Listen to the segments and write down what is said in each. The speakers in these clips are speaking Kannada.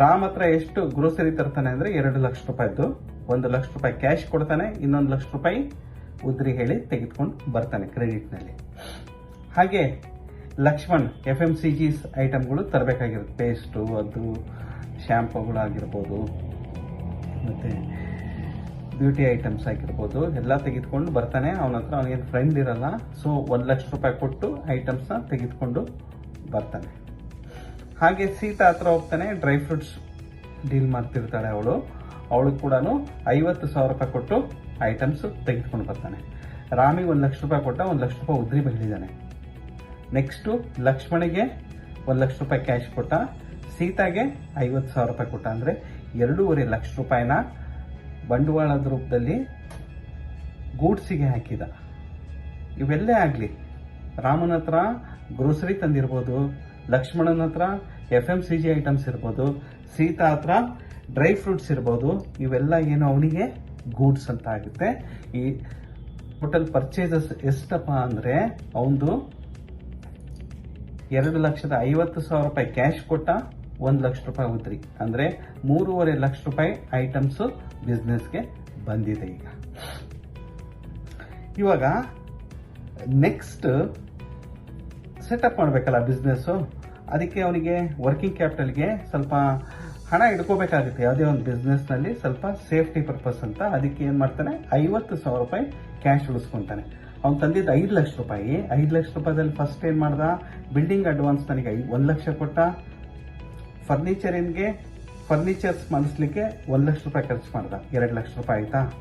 ರಾಮ್ ಹತ್ರ ಎಷ್ಟು ಗ್ರೋಸರಿ ತರ್ತಾನೆ ಅಂದ್ರೆ ಎರಡು ಲಕ್ಷ ರೂಪಾಯಿದ್ದು ಒಂದು ಲಕ್ಷ ರೂಪಾಯಿ ಕ್ಯಾಶ್ ಕೊಡ್ತಾನೆ, ಇನ್ನೊಂದು ಲಕ್ಷ ರೂಪಾಯಿ ಉದ್ರಿ ಹೇಳಿ ತೆಗೆದುಕೊಂಡು ಬರ್ತಾನೆ ಕ್ರೆಡಿಟ್ನಲ್ಲಿ ಹಾಗೆ Lakshman F M C G ಐಟಮ್ಗಳು ತರಬೇಕಾಗಿರುತ್ತೆ. ಪೇಸ್ಟು ಅದು ಶ್ಯಾಂಪುಗಳಾಗಿರ್ಬೋದು ಮತ್ತು ಬ್ಯೂಟಿ ಐಟಮ್ಸ್ ಆಗಿರ್ಬೋದು, ಎಲ್ಲ ತೆಗೆದುಕೊಂಡು ಬರ್ತಾನೆ. ಅವನ ಹತ್ರ ಅವನಿಗೇನು ಫ್ರೆಂಡ್ ಇರಲ್ಲ. ಸೊ ಒಂದು ಲಕ್ಷ ರೂಪಾಯಿ ಕೊಟ್ಟು ಐಟಮ್ಸ್ನ ತೆಗೆದುಕೊಂಡು ಬರ್ತಾನೆ. ಹಾಗೆ ಸೀತಾ ಹತ್ರ ಹೋಗ್ತಾನೆ ಡ್ರೈ ಫ್ರೂಟ್ಸ್ ಡೀಲ್ ಮಾಡ್ತಿರ್ತಾಳೆ ಅವಳು. ಅವಳು ಕೂಡ ಐವತ್ತು ಸಾವಿರ ರೂಪಾಯಿ ಕೊಟ್ಟು ಐಟಮ್ಸ್ ತೆಗೆದುಕೊಂಡು ಬರ್ತಾನೆ. ರಾಮಿಗೆ ಒಂದು ಲಕ್ಷ ರೂಪಾಯಿ ಕೊಟ್ಟ, ಒಂದು ಲಕ್ಷ ರೂಪಾಯಿ ಉದ್ರಿ ಬಂದಿದ್ದಾನೆ ನೆಕ್ಸ್ಟು ಲಕ್ಷ್ಮಣಿಗೆ ಒಂದು ಲಕ್ಷ ರೂಪಾಯಿ ಕ್ಯಾಶ್ ಕೊಟ್ಟ, ಸೀತಾಗೆ ಐವತ್ತು ಸಾವಿರ ರೂಪಾಯಿ ಕೊಟ್ಟ. ಅಂದರೆ ಎರಡೂವರೆ ಲಕ್ಷ ರೂಪಾಯಿನ ಬಂಡವಾಳದ ರೂಪದಲ್ಲಿ ಗೂಡ್ಸಿಗೆ ಹಾಕಿದ. ಇವೆಲ್ಲೇ ಆಗಲಿ. ರಾಮನ ಹತ್ರ ಗ್ರೋಸರಿ ತಂದಿರ್ಬೋದು, ಲಕ್ಷ್ಮಣನ ಹತ್ರ F M C G items ಇರ್ಬೋದು ಸೀತಾ ಹತ್ರ ಡ್ರೈ ಫ್ರೂಟ್ಸ್ ಇರ್ಬೋದು, ಇವೆಲ್ಲ ಏನು ಅವನಿಗೆ ಗೂಡ್ಸ್ ಅಂತ ಆಗುತ್ತೆ. ಈ ಟೋಟಲ್ ಪರ್ಚೇಸಸ್ ಎಷ್ಟಪ್ಪ ಅಂದರೆ ಅವನದು ಎರಡು ಲಕ್ಷದ ಐವತ್ತು ಸಾವಿರ ರೂಪಾಯಿ ಕ್ಯಾಶ್ ಕೊಟ್ಟ ಒಂದು ಲಕ್ಷ ರೂಪಾಯಿ ಉದ್ರಿ. ಅಂದರೆ ಮೂರುವರೆ ಲಕ್ಷ ರೂಪಾಯಿ ಐಟಮ್ಸು ಬಿಸ್ನೆಸ್ಗೆ ಬಂದಿದೆ ಈಗ. ಇವಾಗ ನೆಕ್ಸ್ಟ್ ಸೆಟಪ್ ಮಾಡಬೇಕಲ್ಲ ಬಿಸ್ನೆಸ್ಸು ಅದಕ್ಕೆ ಅವನಿಗೆ ವರ್ಕಿಂಗ್ ಕ್ಯಾಪಿಟಲ್ಗೆ ಸ್ವಲ್ಪ ಹಣ ಇಟ್ಕೋಬೇಕಾಗುತ್ತೆ ಯಾವುದೇ ಒಂದು ಬಿಸ್ನೆಸ್ನಲ್ಲಿ ಸ್ವಲ್ಪ ಸೇಫ್ಟಿ ಪರ್ಪಸ್ ಅಂತ ಅದಕ್ಕೆ ಏನು ಮಾಡ್ತಾನೆ? ಐವತ್ತು ಸಾವಿರ ರೂಪಾಯಿ ಕ್ಯಾಶ್ ಉಳಿಸ್ಕೊತಾನೆ. ಅವ್ನು ತಂದಿದ್ದು ಐದು ಲಕ್ಷ ರೂಪಾಯಿ. ಐದು ಲಕ್ಷ ರೂಪಾಯಿದಲ್ಲಿ ಫಸ್ಟ್ ಏನು ಮಾಡ್ದ? ಬಿಲ್ಡಿಂಗ್ ಅಡ್ವಾನ್ಸ್ ನನಗೆ ಐ ಒಂದು ಲಕ್ಷ ಕೊಟ್ಟ. ಫರ್ನಿಚರಿನ್ಗೆ ಫರ್ನಿಚರ್ಸ್ ಮಾಡಿಸ್ಲಿಕ್ಕೆ ಒಂದು ಲಕ್ಷ ರೂಪಾಯಿ ಖರ್ಚು ಮಾಡ್ದ. ಎರಡು ಲಕ್ಷ ರೂಪಾಯಿ ಆಯ್ತಾ?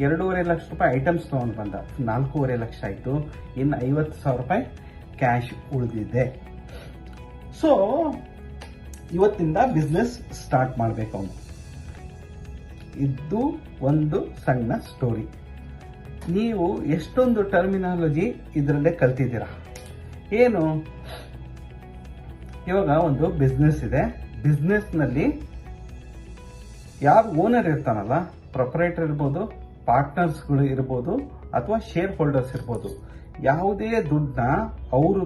ಎರಡೂವರೆ ಲಕ್ಷ ರೂಪಾಯಿ ಐಟಮ್ಸ್ ತೊಗೊಂಡು ಬಂದ. ನಾಲ್ಕೂವರೆ ಲಕ್ಷ ಆಯಿತು. ಇನ್ನು ಐವತ್ತು ಸಾವಿರ ರೂಪಾಯಿ ಕ್ಯಾಶ್ ಉಳಿದಿದೆ. ಸೊ ಇವತ್ತಿಂದ ಬಿಸ್ನೆಸ್ ಸ್ಟಾರ್ಟ್ ಮಾಡಬೇಕು ಅವನು. ಇದು ಒಂದು ಸಣ್ಣ ಸ್ಟೋರಿ ನೀವು ಎಷ್ಟೊಂದು ಟರ್ಮಿನಾಲಜಿ ಇದರಲ್ಲೇ ಕಲ್ತಿದ್ದೀರಾ? ಏನು? ಇವಾಗ ಒಂದು ಬಿಸ್ನೆಸ್ ಇದೆ. ಬಿಸ್ನೆಸ್ನಲ್ಲಿ ಯಾರು ಓನರ್ ಇರ್ತಾನಲ್ಲ ಪ್ರೊಪರೇಟರ್ ಇರ್ಬೋದು ಪಾರ್ಟ್ನರ್ಸ್ಗಳು ಇರ್ಬೋದು, ಅಥವಾ ಶೇರ್ ಹೋಲ್ಡರ್ಸ್ ಇರ್ಬೋದು, ಯಾವುದೇ ದುಡ್ಡನ್ನ ಅವರು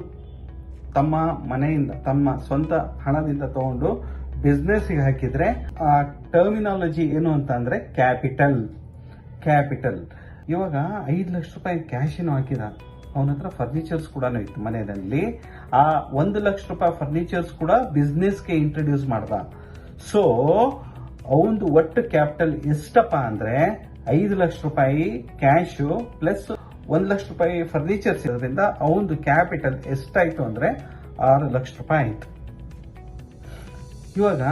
ತಮ್ಮ ಮನೆಯಿಂದ, ತಮ್ಮ ಸ್ವಂತ ಹಣದಿಂದ ತಗೊಂಡು ಬಿಸ್ನೆಸ್ಗೆ ಹಾಕಿದ್ರೆ, ಆ ಟರ್ಮಿನಾಲಜಿ ಏನು ಅಂತ ಅಂದ್ರೆ ಕ್ಯಾಪಿಟಲ್ ಕ್ಯಾಪಿಟಲ್ ಇವಾಗ ಐದು ಲಕ್ಷ ರೂಪಾಯಿ ಕ್ಯಾಶಿನ ಹಾಕಿದ. ಅವನ ಹತ್ರ ಫರ್ನಿಚರ್ಸ್ ಕೂಡ ಇತ್ತು ಮನೆಯಲ್ಲಿ. ಆ ಒಂದು ಲಕ್ಷ ರೂಪಾಯಿ ಫರ್ನಿಚರ್ಸ್ ಕೂಡ ಬಿಸ್ನೆಸ್ಗೆ ಇಂಟ್ರೊಡ್ಯೂಸ್ ಮಾಡ್ದ. ಸೊ ಅವಂದು ಒಟ್ಟು ಕ್ಯಾಪಿಟಲ್ ಎಷ್ಟಪ್ಪ ಅಂದ್ರೆ ಐದು ಲಕ್ಷ ರೂಪಾಯಿ ಕ್ಯಾಶು ಪ್ಲಸ್ ಒಂದು ಲಕ್ಷ ರೂಪಾಯಿ ಫರ್ನಿಚರ್ಸ್ ಇರೋದ್ರಿಂದ ಅವನದು ಕ್ಯಾಪಿಟಲ್ ಎಷ್ಟಾಯ್ತು ಅಂದ್ರೆ ಆರು ಲಕ್ಷ ರೂಪಾಯಿ ಆಯ್ತು. ಇವಾಗ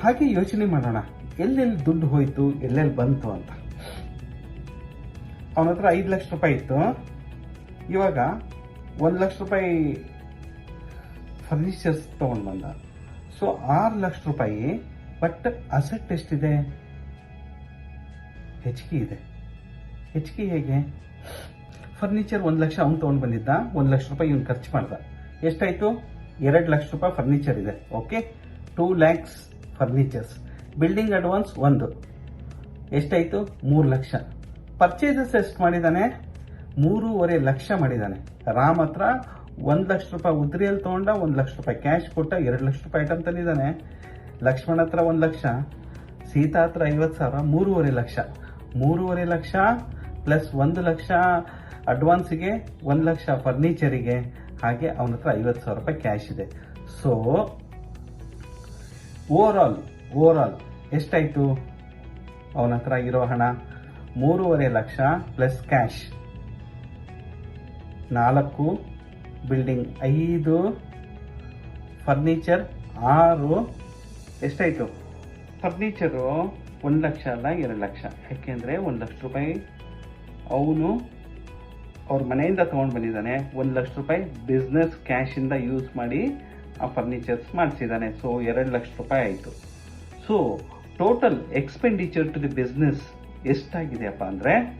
ಹಾಗೆ ಯೋಚನೆ ಮಾಡೋಣ. ಎಲ್ಲೆಲ್ಲಿ ದುಡ್ಡು ಹೋಯ್ತು, ಎಲ್ಲೆಲ್ಲಿ ಬಂತು ಅಂತ. ಅವನ ಹತ್ರ ಐದು ಲಕ್ಷ ರೂಪಾಯಿ ಇತ್ತು. ಇವಾಗ ಒಂದು ಲಕ್ಷ ರೂಪಾಯಿ ಫರ್ನಿಚರ್ಸ್ ತಗೊಂಡು ಬಂದ. ಸೊ ಆರು ಲಕ್ಷ ರೂಪಾಯಿ ಬಟ್ ಅಸೆಟ್ ಎಷ್ಟಿದೆ? ಹೆಚ್ಚಿಗೆ ಇದೆ. ಹೆಚ್ಚಿಗೆ ಹೇಗೆ? ಫರ್ನಿಚರ್ ಒಂದು ಲಕ್ಷ ಅವ್ನು ತೊಗೊಂಡು ಬಂದಿದ್ದ, ಒಂದು ಲಕ್ಷ ರೂಪಾಯಿ ಇವ್ನು ಖರ್ಚು ಮಾಡ್ದ. ಎಷ್ಟಾಯ್ತು? ಎರಡು ಲಕ್ಷ ರೂಪಾಯಿ ಫರ್ನಿಚರ್ ಇದೆ okay two lakhs furnitures building advance ಒಂದು. ಎಷ್ಟಾಯ್ತು? ಮೂರು ಲಕ್ಷ. ಪರ್ಚೇಸಸ್ ಎಷ್ಟು ಮಾಡಿದ್ದಾನೆ ಮೂರುವರೆ ಲಕ್ಷ ಮಾಡಿದ್ದಾನೆ ರಾಮ್ ಹತ್ರ ಒಂದು ಲಕ್ಷ ರೂಪಾಯಿ ಉದ್ರಿಯಲ್ಲಿ ತೊಗೊಂಡ ಒಂದು ಲಕ್ಷ ರೂಪಾಯಿ ಕ್ಯಾಶ್ ಕೊಟ್ಟ ಎರಡು ಲಕ್ಷ ರೂಪಾಯಿ ಐಟಮ್ ತಂದಿದ್ದಾನೆ. ಲಕ್ಷ್ಮಣ ಹತ್ರ ಒಂದು ಲಕ್ಷ, ಸೀತಾ ಹತ್ರ ಐವತ್ತು ಸಾವಿರ, ಮೂರುವರೆ ಲಕ್ಷ. ಮೂರುವರೆ ಲಕ್ಷ ಪ್ಲಸ್ ಒಂದು ಲಕ್ಷ ಅಡ್ವಾನ್ಸಿಗೆ ಒಂದು ಲಕ್ಷ ಫರ್ನಿಚರಿಗೆ ಹಾಗೆ ಅವನ ಹತ್ರ ಐವತ್ತು ಸಾವಿರ ರೂಪಾಯಿ ಕ್ಯಾಶ್ ಇದೆ. ಸೊ ಓವರ್ ಆಲ್ ಓವರ್ ಎಷ್ಟಾಯಿತು? ಅವನ ಹತ್ರ ಇರೋ ಹಣ ಮೂರುವರೆ ಲಕ್ಷ ಪ್ಲಸ್ ಕ್ಯಾಶ್ ನಾಲ್ಕು ಬಿಲ್ಡಿಂಗ್ ಐದು ಫರ್ನಿಚರ್ ಆರು. ಎಷ್ಟಾಯಿತು? ಫರ್ನಿಚರು ಒಂದು ಲಕ್ಷ ಅಲ್ಲ, ಎರಡು ಲಕ್ಷ. ಯಾಕೆಂದರೆ ಒಂದು ಲಕ್ಷ ರೂಪಾಯಿ ಅವನು ಅವ್ರ ಮನೆಯಿಂದ ತೊಗೊಂಡು ಬಂದಿದ್ದಾನೆ. ಒಂದು ಲಕ್ಷ ರೂಪಾಯಿ ಬಿಸ್ನೆಸ್ ಕ್ಯಾಶಿಂದ ಯೂಸ್ ಮಾಡಿ ಆ ಫರ್ನಿಚರ್ಸ್ ಮಾಡಿಸಿದ್ದಾನೆ. ಸೊ ಎರಡು ಲಕ್ಷ ರೂಪಾಯಿ ಆಯಿತು. So total expenditure to the business ಎಷ್ಟಾಗಿದೆಯಪ್ಪ ಅಂದರೆ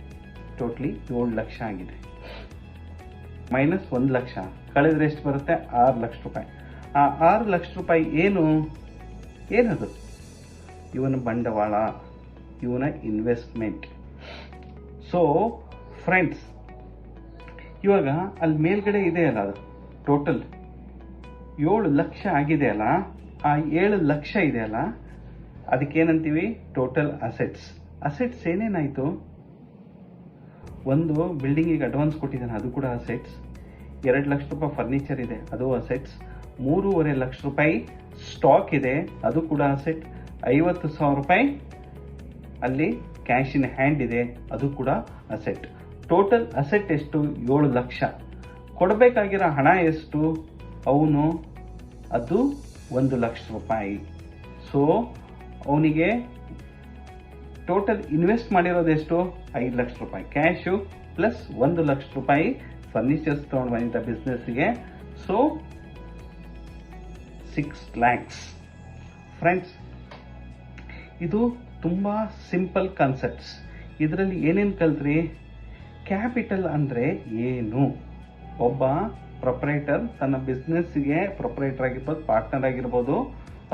ಟೋಟ್ಲಿ ಏಳು ಲಕ್ಷ ಆಗಿದೆ. ಮೈನಸ್ ಒಂದು ಲಕ್ಷ. ಕಳೆದ್ರೆ ಎಷ್ಟು ಬರುತ್ತೆ? ಆರು ಲಕ್ಷ ರೂಪಾಯಿ. ಆ ಆರು ಲಕ್ಷ ರೂಪಾಯಿ ಏನು? ಏನದು? ಇವನ ಬಂಡವಾಳ. ಇವನ ಇನ್ವೆಸ್ಟ್ಮೆಂಟ್ ಸೊ ಫ್ರೆಂಡ್ಸ್ ಇವಾಗ ಅಲ್ಲಿ ಮೇಲ್ಗಡೆ ಇದೆ ಅಲ್ಲ ಅದು ಟೋಟಲ್ ಏಳು ಲಕ್ಷ ಆಗಿದೆ ಅಲ್ಲ, ಆ ಏಳು ಲಕ್ಷ ಇದೆ ಅಲ್ಲ, ಅದಕ್ಕೇನಂತೀವಿ? ಟೋಟಲ್ ಅಸೆಟ್ಸ್ ಅಸೆಟ್ಸ್ ಏನೇನಾಯಿತು? ಒಂದು ಬಿಲ್ಡಿಂಗಿಗೆ ಅಡ್ವಾನ್ಸ್ ಕೊಟ್ಟಿದ್ದಾನೆ, ಅದು ಕೂಡ ಅಸೆಟ್ಸ್ ಎರಡು ಲಕ್ಷ ರೂಪಾಯಿ ಫರ್ನಿಚರ್ ಇದೆ, ಅದು ಅಸೆಟ್ಸ್ ಮೂರುವರೆ ಲಕ್ಷ ರೂಪಾಯಿ ಸ್ಟಾಕ್ ಇದೆ, ಅದು ಕೂಡ ಅಸೆಟ್ ಐವತ್ತು ಸಾವಿರ ರೂಪಾಯಿ ಅಲ್ಲಿ ಕ್ಯಾಶ್ ಇನ್ ಹ್ಯಾಂಡ್ ಇದೆ, ಅದು ಕೂಡ ಅಸೆಟ್ ಟೋಟಲ್ ಅಸೆಟ್ ಎಷ್ಟು? ಏಳು ಲಕ್ಷ. ಕೊಡಬೇಕಾಗಿರೋ ಹಣ ಎಷ್ಟು? ಅವನು, ಅದು ಒಂದು ಲಕ್ಷ ರೂಪಾಯಿ. ಸೊ ಅವನಿಗೆ ಟೋಟಲ್ ಇನ್ವೆಸ್ಟ್ ಮಾಡಿರೋದು ಎಷ್ಟು? ಐದು ಲಕ್ಷ ರೂಪಾಯಿ. ಕ್ಯಾಶು ಪ್ಲಸ್ ಒಂದು ಲಕ್ಷ ರೂಪಾಯಿ ಫರ್ನಿಚರ್ಸ್ ತೊಗೊಂಡು ಬಂದಿದ್ದ ಬಿಸ್ನೆಸ್ಗೆ ಸೊ ಸಿಕ್ಸ್ ಲ್ಯಾಕ್ಸ್ ಫ್ರೆಂಡ್ಸ್ ಇದು ತುಂಬ ಸಿಂಪಲ್ ಕಾನ್ಸೆಪ್ಟ್ಸ್ ಇದರಲ್ಲಿ ಏನೇನು ಕಲ್ತ್ರಿ? ಕ್ಯಾಪಿಟಲ್ ಅಂದರೆ ಏನು? ಒಬ್ಬ ಪ್ರೊಪ್ರೈಟರ್ ತನ್ನ ಬಿಸ್ನೆಸ್ಗೆ ಪ್ರೊಪ್ರೈಟರ್ ಆಗಿರ್ಬೋದು ಪಾರ್ಟ್ನರ್ ಆಗಿರ್ಬೋದು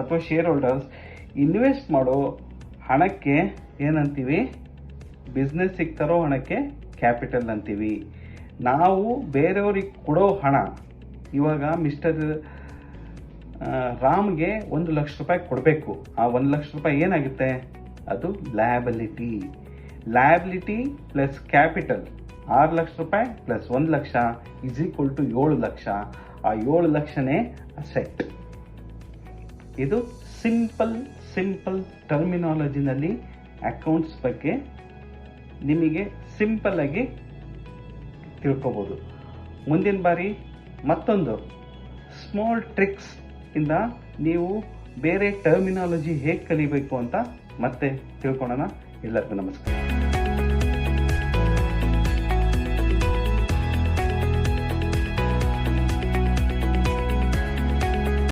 ಅಥವಾ ಶೇರ್ ಹೋಲ್ಡರ್ಸ್ ಇನ್ವೆಸ್ಟ್ ಮಾಡೋ ಹಣಕ್ಕೆ ಏನಂತೀವಿ? ಬಿಸ್ನೆಸ್ಸಿಗೆ ತರೋ ಹಣಕ್ಕೆ ಕ್ಯಾಪಿಟಲ್ ಅಂತೀವಿ. ನಾವು ಬೇರೆಯವ್ರಿಗೆ ಕೊಡೋ ಹಣ, ಇವಾಗ ಮಿಸ್ಟರ್ ರಾಮ್ಗೆ ಒಂದು ಲಕ್ಷ ರೂಪಾಯಿ ಕೊಡಬೇಕು. ಆ ಒಂದು ಲಕ್ಷ ರೂಪಾಯಿ ಏನಾಗುತ್ತೆ? ಅದು ಲಯಬಿಲಿಟಿ ಲಯಬಿಲಿಟಿ ಪ್ಲಸ್ ಕ್ಯಾಪಿಟಲ್ ಆರು ಲಕ್ಷ ರೂಪಾಯಿ ಪ್ಲಸ್ ಒಂದು ಲಕ್ಷ ಇಸ್ ಈಕ್ವಲ್ ಟು ಏಳು ಲಕ್ಷ. ಆ ಏಳು ಲಕ್ಷನೇ ಅಸೆಟ್ ಇದು ಸಿಂಪಲ್ ಸಿಂಪಲ್ ಟರ್ಮಿನಾಲಜಿನಲ್ಲಿ ಅಕೌಂಟ್ಸ್ ಬಗ್ಗೆ ನಿಮಗೆ ಸಿಂಪಲ್ ಆಗಿ ತಿಳ್ಕೊಬೋದು. ಮುಂದಿನ ಬಾರಿ ಮತ್ತೊಂದು. ಸ್ಮಾಲ್ ಟ್ರಿಕ್ಸ್ ಇಂದ ನೀವು ಬೇರೆ ಟರ್ಮಿನಾಲಜಿ ಹೇಗೆ ಕಲಿಬೇಕು ಅಂತ ಮತ್ತೆ ತಿಳ್ಕೊಳ್ಳೋಣ. ಎಲ್ಲರಿಗೂ ನಮಸ್ಕಾರ.